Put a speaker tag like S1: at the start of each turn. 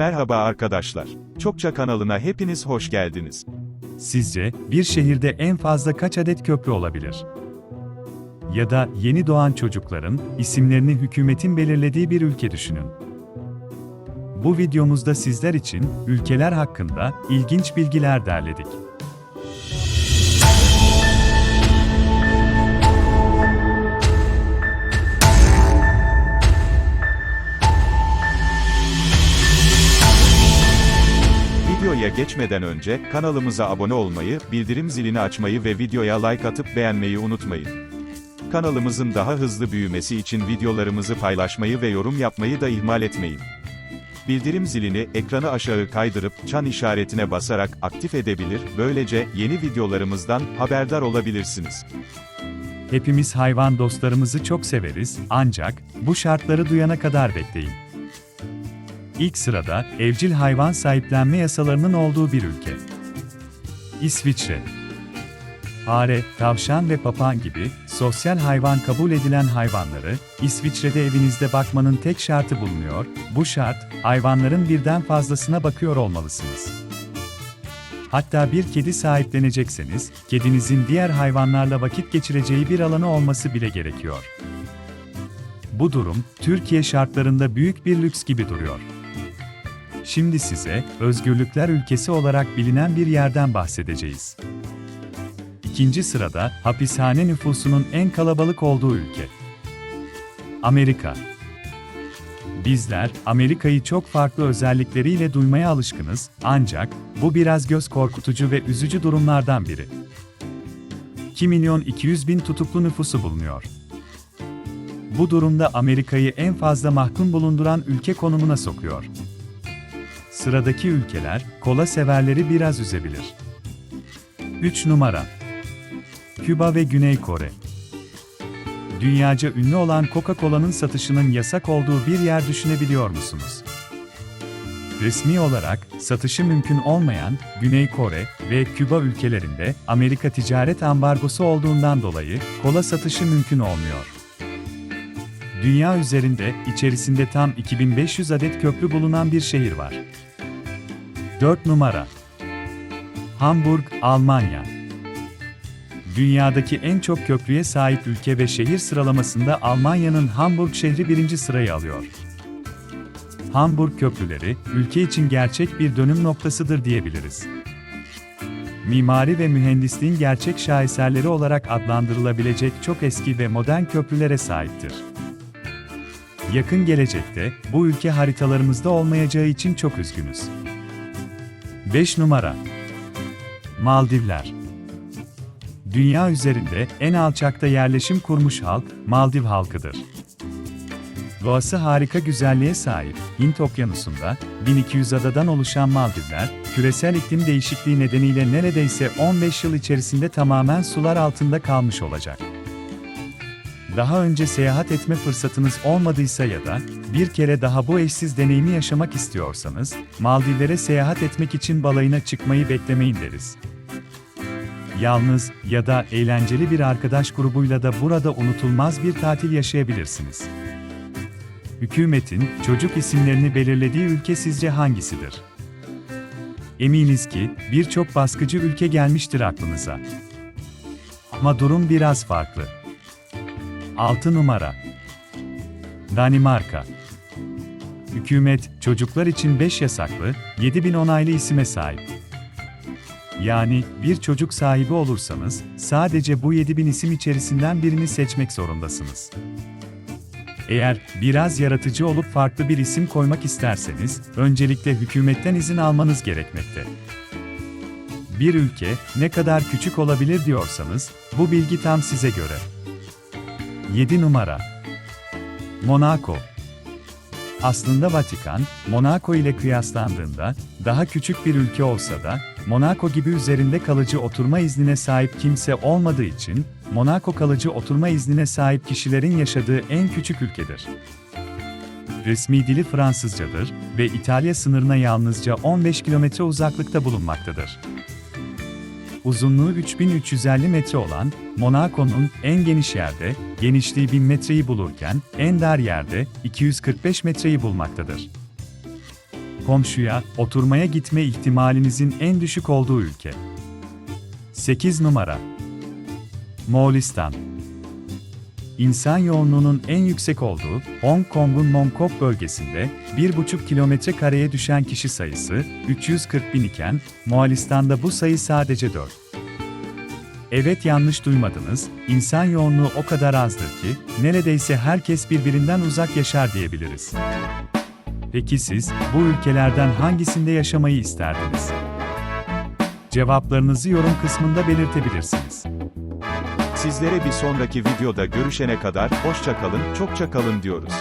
S1: Merhaba arkadaşlar. Çokça kanalına hepiniz hoş geldiniz.
S2: Sizce bir şehirde en fazla kaç adet köprü olabilir? Ya da yeni doğan çocukların isimlerini hükümetin belirlediği bir ülke düşünün. Bu videomuzda sizler için ülkeler hakkında ilginç bilgiler derledik.
S1: Geçmeden önce kanalımıza abone olmayı, bildirim zilini açmayı ve videoya like atıp beğenmeyi unutmayın. Kanalımızın daha hızlı büyümesi için videolarımızı paylaşmayı ve yorum yapmayı da ihmal etmeyin. Bildirim zilini ekranı aşağı kaydırıp çan işaretine basarak aktif edebilir, böylece yeni videolarımızdan haberdar olabilirsiniz.
S2: Hepimiz hayvan dostlarımızı çok severiz, ancak bu şartları duyana kadar bekleyin. İlk sırada evcil hayvan sahiplenme yasalarının olduğu bir ülke. İsviçre. Fare, tavşan ve papağan gibi sosyal hayvan kabul edilen hayvanları İsviçre'de evinizde bakmanın tek şartı bulunuyor. Bu şart, hayvanların birden fazlasına bakıyor olmalısınız. Hatta bir kedi sahiplenecekseniz, kedinizin diğer hayvanlarla vakit geçireceği bir alanı olması bile gerekiyor. Bu durum, Türkiye şartlarında büyük bir lüks gibi duruyor. Şimdi size, özgürlükler ülkesi olarak bilinen bir yerden bahsedeceğiz. İkinci sırada, hapishane nüfusunun en kalabalık olduğu ülke. Amerika. Bizler, Amerika'yı çok farklı özellikleriyle duymaya alışkınız, ancak bu biraz göz korkutucu ve üzücü durumlardan biri. 2 milyon 200 bin tutuklu nüfusu bulunuyor. Bu durumda Amerika'yı en fazla mahkum bulunduran ülke konumuna sokuyor. Sıradaki ülkeler, kola severleri biraz üzebilir. 3 numara Küba ve Güney Kore Dünyaca ünlü olan Coca-Cola'nın satışının yasak olduğu bir yer düşünebiliyor musunuz? Resmi olarak satışı mümkün olmayan Güney Kore ve Küba ülkelerinde Amerika ticaret ambargosu olduğundan dolayı kola satışı mümkün olmuyor. Dünya üzerinde içerisinde tam 2500 adet köprü bulunan bir şehir var. 4 numara Hamburg, Almanya Dünyadaki en çok köprüye sahip ülke ve şehir sıralamasında Almanya'nın Hamburg şehri birinci sırayı alıyor. Hamburg köprüleri, ülke için gerçek bir dönüm noktasıdır diyebiliriz. Mimari ve mühendisliğin gerçek şaheserleri olarak adlandırılabilecek çok eski ve modern köprülere sahiptir. Yakın gelecekte, bu ülke haritalarımızda olmayacağı için çok üzgünüz. 5 numara Maldivler Dünya üzerinde en alçakta yerleşim kurmuş halk, Maldiv halkıdır. Doğası harika güzelliğe sahip, Hint Okyanusu'nda, 1200 adadan oluşan Maldivler, küresel iklim değişikliği nedeniyle neredeyse 15 yıl içerisinde tamamen sular altında kalmış olacak. Daha önce seyahat etme fırsatınız olmadıysa ya da bir kere daha bu eşsiz deneyimi yaşamak istiyorsanız, Maldivlere seyahat etmek için balayına çıkmayı beklemeyin deriz. Yalnız ya da eğlenceli bir arkadaş grubuyla da burada unutulmaz bir tatil yaşayabilirsiniz. Hükümetin çocuk isimlerini belirlediği ülke sizce hangisidir? Eminiz ki birçok baskıcı ülke gelmiştir aklınıza. Ama durum biraz farklı. 6 numara Danimarka Hükümet, çocuklar için 5 yasaklı, 7000 onaylı isime sahip. Yani bir çocuk sahibi olursanız, sadece bu 7000 isim içerisinden birini seçmek zorundasınız. Eğer biraz yaratıcı olup farklı bir isim koymak isterseniz, öncelikle hükümetten izin almanız gerekmekte. Bir ülke ne kadar küçük olabilir diyorsanız, bu bilgi tam size göre. 7 numara Monaco Aslında Vatikan, Monaco ile kıyaslandığında daha küçük bir ülke olsa da, Monaco gibi üzerinde kalıcı oturma iznine sahip kimse olmadığı için, Monaco kalıcı oturma iznine sahip kişilerin yaşadığı en küçük ülkedir. Resmi dili Fransızcadır ve İtalya sınırına yalnızca 15 kilometre uzaklıkta bulunmaktadır. Uzunluğu 3350 metre olan Monaco'nun en geniş yerde genişliği 1000 metreyi bulurken en dar yerde 245 metreyi bulmaktadır. komşuya, oturmaya gitme ihtimalinizin en düşük olduğu ülke. 8 numara Moğolistan İnsan yoğunluğunun en yüksek olduğu Hong Kong'un Mongkok bölgesinde 1,5 kilometre kareye düşen kişi sayısı 340 bin iken Moğolistan'da bu sayı sadece 4. Evet yanlış duymadınız, insan yoğunluğu o kadar azdır ki neredeyse herkes birbirinden uzak yaşar diyebiliriz. Peki siz bu ülkelerden hangisinde yaşamayı isterdiniz? Cevaplarınızı yorum kısmında belirtebilirsiniz.
S1: Sizlere bir sonraki videoda görüşene kadar hoşça kalın, çokça kalın diyoruz.